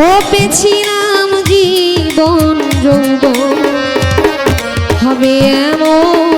ভেবেছিলাম জীবন যৌবন হবে এমন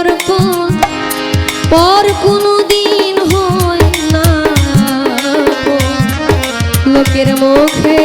পর পর কোনো দিন হয় না। লোকের মুখে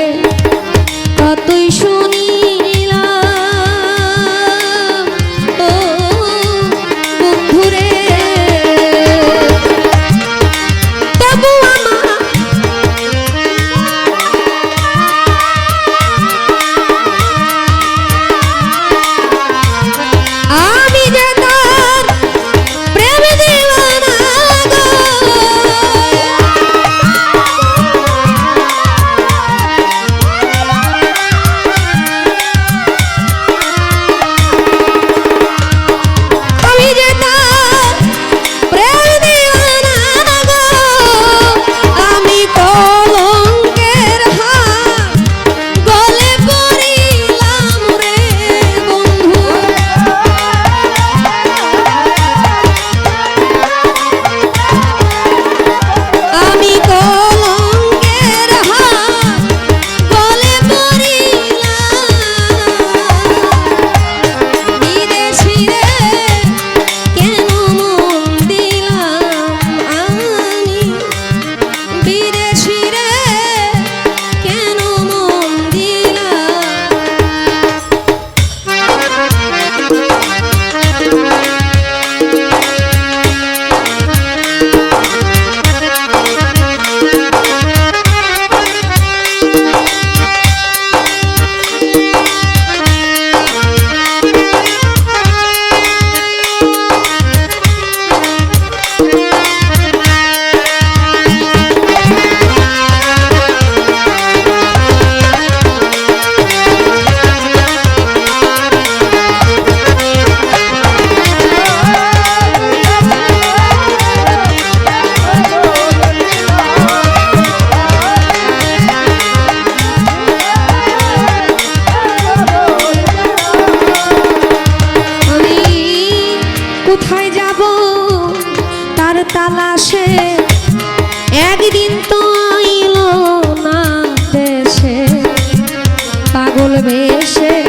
পাগল বেশে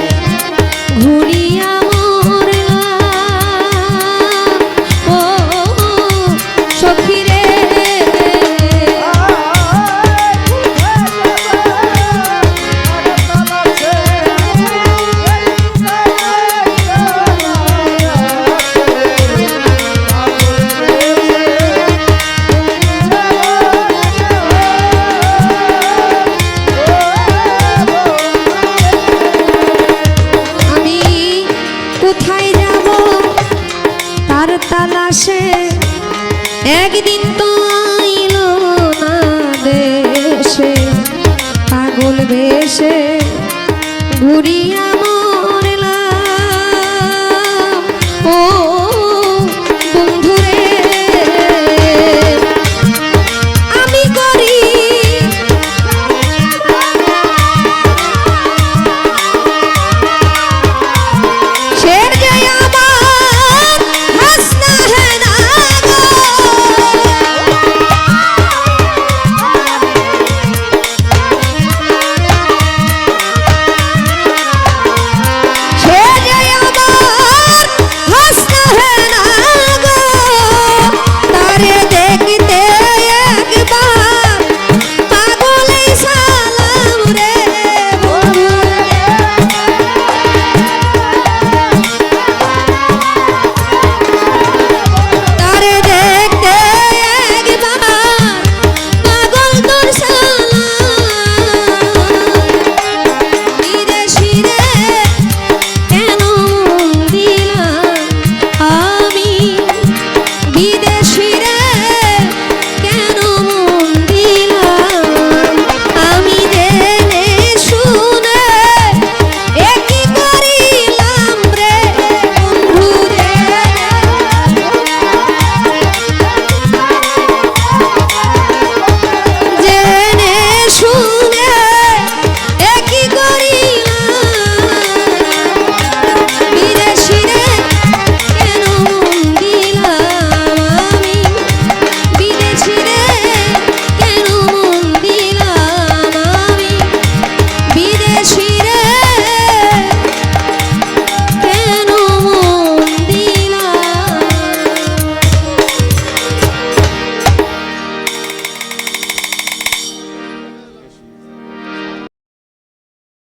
দেশে সে ঘুরিয়া